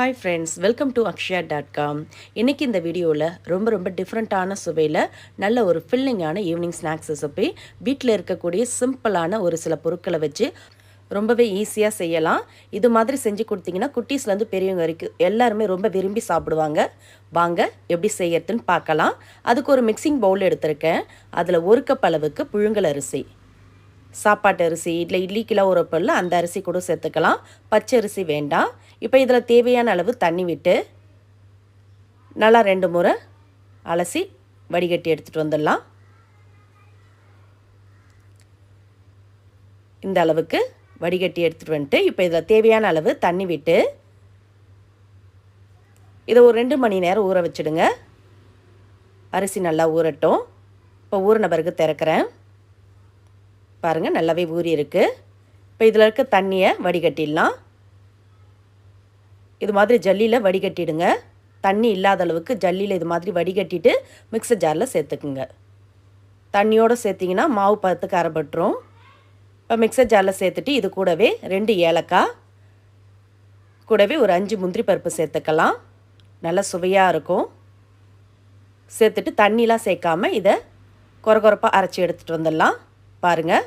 Hi friends welcome to Akshaya dot com இன்றைக்கி இந்த வீடியோவில் ரொம்ப ரொம்ப டிஃப்ரெண்ட்டான சுவையில் நல்ல ஒரு ஃபில்லிங்கான ஈவினிங் ஸ்நாக்ஸ் ரெசிபி வீட்டில் இருக்கக்கூடிய சிம்பிளான ஒரு சில பொருட்களை வச்சு ரொம்பவே ஈஸியாக செய்யலாம். இது மாதிரி செஞ்சு கொடுத்தீங்கன்னா குட்டீஸ்லேருந்து பெரியவங்க வரைக்கும் எல்லாருமே ரொம்ப விரும்பி சாப்பிடுவாங்க. வாங்க எப்படி செய்யறதுன்னு பார்க்கலாம். அதுக்கு ஒரு மிக்சிங் பவுல் எடுத்திருக்கேன். அதில் ஒரு கப் அளவுக்கு புழுங்கல் அரிசி. சாப்பாட்டு அரிசி இல்லை இட்லிக்கெல்லாம் உரப்பில் அந்த அரிசி கூட சேர்த்துக்கலாம். பச்சை அரிசி வேண்டாம். இப்போ இதில் தேவையான அளவு தண்ணி விட்டு நல்லா ரெண்டு முறை அலசி வடிகட்டி எடுத்துகிட்டு வந்துடலாம். இந்த அளவுக்கு வடிகட்டி எடுத்துகிட்டு வந்துட்டு இப்போ இதில் தேவையான அளவு தண்ணி விட்டு இதை ஒரு ரெண்டு மணி நேரம் ஊற வச்சுடுங்க. அரிசி நல்லா ஊறட்டும். இப்போ ஊறின பிறகு திறக்கிறேன். பாருங்கள் நல்லாவே ஊறி இருக்குது இப்போ இதில் இருக்க தண்ணியை வடிகட்டிடலாம். இது மாதிரி ஜல்லியில் வடிகட்டிடுங்க. தண்ணி இல்லாத அளவுக்கு ஜல்லியில் இது மாதிரி வடிகட்டிட்டு மிக்சர் ஜாரில் சேர்த்துக்குங்க. தண்ணியோடு சேர்த்திங்கன்னா மாவு பதத்துக்கு அரைப்பட்டுரும் இப்போ மிக்சர் ஜாரில் சேர்த்துட்டு இது கூடவே ரெண்டு ஏலக்காய் கூடவே ஒரு அஞ்சு முந்திரி பருப்பு சேர்த்துக்கலாம். நல்லா சுவையாக இருக்கும். சேர்த்துட்டு தண்ணிலாம் சேர்க்காமல் இதை குறகுறப்பாக அரைச்சி எடுத்துகிட்டு வந்துடலாம். பாருங்கள்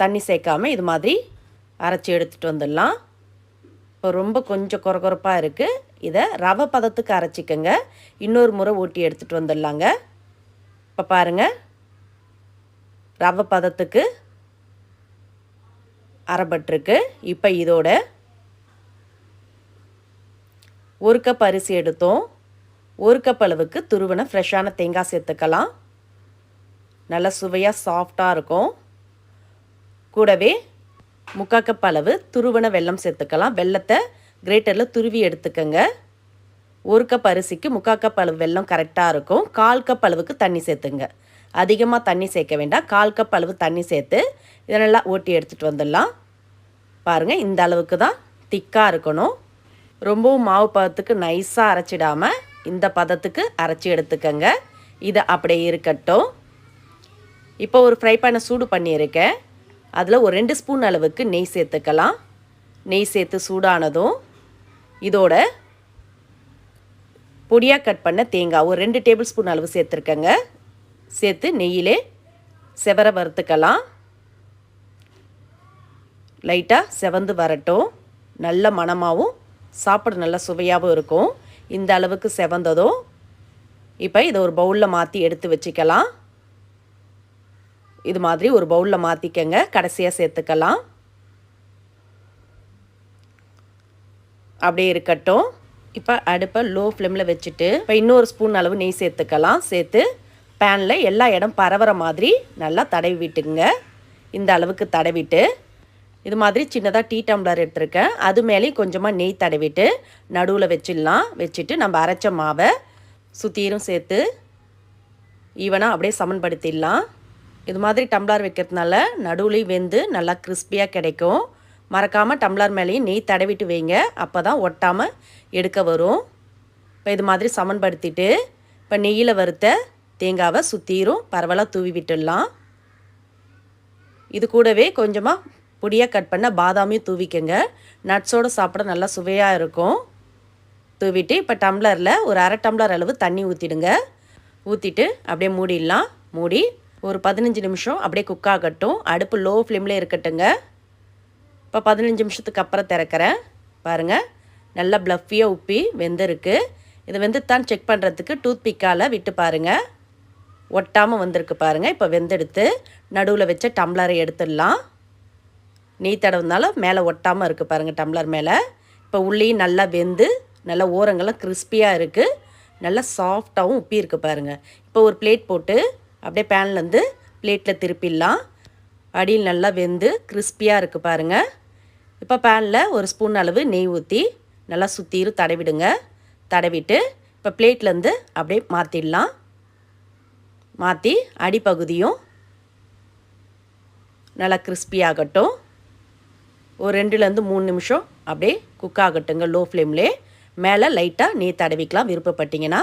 தண்ணி சேர்க்காமல் இது மாதிரி அரைச்சி எடுத்துகிட்டு வந்துடலாம். இப்போ ரொம்ப கொஞ்சம் குறகுறப்பாக இருக்குது இதை ரவை பதத்துக்கு அரைச்சிக்கங்க. இன்னொரு முறை ஊட்டி எடுத்துகிட்டு வந்துடலாங்க. இப்போ பாருங்கள் ரவை பதத்துக்கு அரைப்பட்டிருக்கு இப்போ இதோட ஒரு கப் அரிசி எடுத்தோம். ஒரு கப் அளவுக்கு துருவனை ஃப்ரெஷ்ஷான தேங்காய் சேர்த்துக்கலாம். நல்லா சுவையாக சாஃப்டாக இருக்கும். கூடவே முக்கால் கப் அளவு துருவன வெல்லம் சேர்த்துக்கலாம். வெள்ளத்தை கிரேட்டரில் துருவி எடுத்துக்கோங்க. ஒரு கப் அரிசிக்கு முக்கால் கப் அளவு வெல்லம் கரெக்டாக இருக்கும். கால் கப் அளவுக்கு தண்ணி சேர்த்துங்க. அதிகமாக தண்ணி சேர்க்க வேண்டாம். கால் கப் அளவு தண்ணி சேர்த்து இதை நல்லா ஓட்டி எடுத்துகிட்டு வந்துடலாம். பாருங்கள் இந்த அளவுக்கு தான் திக்காக இருக்கணும். ரொம்பவும் மாவு பதத்துக்கு நைஸாக அரைச்சிடாமல் இந்த பதத்துக்கு அரைச்சி எடுத்துக்கோங்க. இதை அப்படியே இருக்கட்டும். இப்போ ஒரு ஃப்ரை பேனை சூடு பண்ணியிருக்கேன் அதில் ஒரு ரெண்டு ஸ்பூன் அளவுக்கு நெய் சேர்த்துக்கலாம். நெய் சேர்த்து சூடானதும் இதோட பொடியாக கட் பண்ண தேங்காய் ஒரு ரெண்டு டேபிள் ஸ்பூன் அளவு சேர்த்துருக்கேங்க. சேர்த்து நெய்யிலே செவர வறுத்துக்கலாம். லைட்டாக செவந்து வரட்டும். நல்ல மணமாகவும் சாப்பிட நல்ல சுவையாகவும் இருக்கும். இந்த அளவுக்கு செவந்ததும் இப்போ இதை ஒரு பவுலில் மாற்றி எடுத்து வச்சுக்கலாம். இது மாதிரி ஒரு பவுலில் மாற்றிக்கங்க கடைசியாக சேர்த்துக்கலாம். அப்படியே இருக்கட்டும். இப்போ அடுப்பை லோ ஃப்ளேமில் வச்சுட்டு இப்போ இன்னொரு ஸ்பூன் அளவு நெய் சேர்த்துக்கலாம். சேர்த்து பேனில் எல்லா இடம் பரவுற மாதிரி நல்லா தடவி விட்டுங்க இந்த அளவுக்கு தடவிட்டு இது மாதிரி சின்னதாக டீ டம்ளர் எடுத்துருக்கேன். அது மேலேயும் கொஞ்சமாக நெய் தடவிட்டு நடுவில் வச்சிடலாம். வச்சுட்டு நம்ம அரைச்ச மாவை சுற்றிரும் சேர்த்து ஈவனாக அப்படியே சமன்படுத்திடலாம். இது மாதிரி டம்ளார் வைக்கிறதுனால நடுவுலையும் வெந்து நல்லா கிறிஸ்பியாக கிடைக்கும். மறக்காமல் டம்ளார் மேலேயும் நெய் தடவிட்டு வைங்க. அப்போ தான் ஒட்டாமல் எடுக்க வரும். இப்போ இது மாதிரி சமன்படுத்திட்டு இப்போ நெய்யில் வறுத்த தேங்காவை சுற்றிரும் பரவலாக தூவி விட்டுடலாம். இது கூடவே கொஞ்சமாக பொடியாக கட் பண்ண பாதாமையும் தூவிக்கங்க. நட்ஸோடு சாப்பிட நல்லா சுவையாக இருக்கும். தூவிட்டு இப்போ டம்ளரில் ஒரு அரை டம்ளர் அளவு தண்ணி ஊற்றிடுங்க ஊற்றிட்டு அப்படியே மூடிடலாம். மூடி ஒரு பதினஞ்சு நிமிஷம் அப்படியே குக் ஆகட்டும். அடுப்பு லோ ஃப்ளேமில் இருக்கட்டுங்க. இப்போ பதினஞ்சு நிமிஷத்துக்கு அப்புறம் திறக்கிறேன். பாருங்கள் நல்லா ப்ளஃபியாக உப்பி வெந்திருக்கு. இதை வெந்துத்தான் செக் பண்ணுறதுக்கு டூத் பிக்கால் விட்டு பாருங்கள் ஒட்டாமல் வந்திருக்கு பாருங்கள் இப்போ வெந்தெடுத்து நடுவில் வச்ச டம்ளரை எடுத்துடலாம். நீ தடவுனால மேலே ஒட்டாமல் இருக்குது பாருங்கள் டம்ளர் மேலே. இப்போ உள்ளேயும் நல்லா வெந்து நல்லா ஓரங்கள்லாம் கிறிஸ்பியாக இருக்குது நல்லா சாஃப்டாகவும் உப்பி இருக்குது பாருங்கள் இப்போ ஒரு பிளேட் போட்டு அப்படியே பேன்லேருந்து பிளேட்டில் திருப்பிடலாம். அடியில் நல்லா வெந்து கிறிஸ்பியாக இருக்குது பாருங்கள் இப்போ பேனில் ஒரு ஸ்பூன் அளவு நெய் ஊற்றி நல்லா சுற்றிரும் தடவிடுங்க. தடவிட்டு இப்போ பிளேட்லேருந்து அப்படியே மாற்றிடலாம் மாற்றி அடிப்பகுதியும் நல்லா கிறிஸ்பியாகட்டும் ஒரு ரெண்டுலேருந்து மூணு நிமிஷம் அப்படியே குக் ஆகட்டுங்க லோ ஃப்ளேம்லே மேலே லைட்டாக நெய் தடவிக்கலாம் விருப்பப்பட்டிங்கன்னா.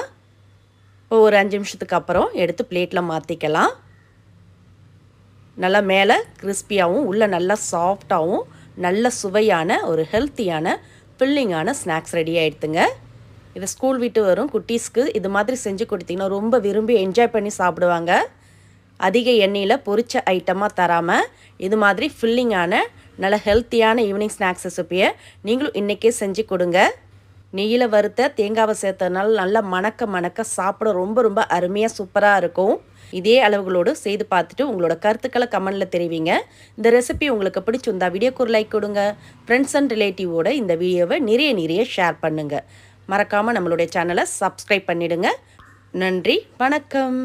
ஒரு அஞ்சு நிமிஷத்துக்கு அப்புறம் எடுத்து பிளேட்டில் மாற்றிக்கலாம் நல்லா மேலே கிறிஸ்பியாகவும் உள்ளே நல்லா சாஃப்டாகவும் நல்ல சுவையான ஒரு ஹெல்த்தியான ஃபில்லிங்கான ஸ்நாக்ஸ் ரெடி ஆகிடுத்துங்க இதை ஸ்கூல் விட்டு வரும் குட்டீஸ்க்கு இது மாதிரி செஞ்சு கொடுத்தீங்கன்னா ரொம்ப விரும்பி என்ஜாய் பண்ணி சாப்பிடுவாங்க. அதிக எண்ணெயில் பொரிச்ச ஐட்டமாக தராமல் இது மாதிரி ஃபில்லிங்கான நல்ல ஹெல்த்தியான ஈவினிங் ஸ்நாக்ஸ் ரெசிப்பியை நீங்களும் இன்றைக்கே செஞ்சு கொடுங்க. நெய்யில் வறுத்த தேங்காவை சேர்த்ததுனால நல்லா மணக்க மணக்க சாப்பிட ரொம்ப ரொம்ப அருமையாக சூப்பராக இருக்கும். இதே அளவுகளோடு செய்து பார்த்துட்டு உங்களோட கருத்துக்களை கமெண்டில் தெரிவிங்க. இந்த ரெசிபி உங்களுக்கு பிடிச்சிருந்தா வீடியோக்கு ஒரு லைக் கொடுங்க. ஃப்ரெண்ட்ஸ் அண்ட் ரிலேட்டிவோட இந்த வீடியோவை நிறைய நிறைய ஷேர் பண்ணுங்கள் மறக்காமல் நம்மளுடைய சேனலை சப்ஸ்கிரைப் பண்ணிவிடுங்க நன்றி வணக்கம்.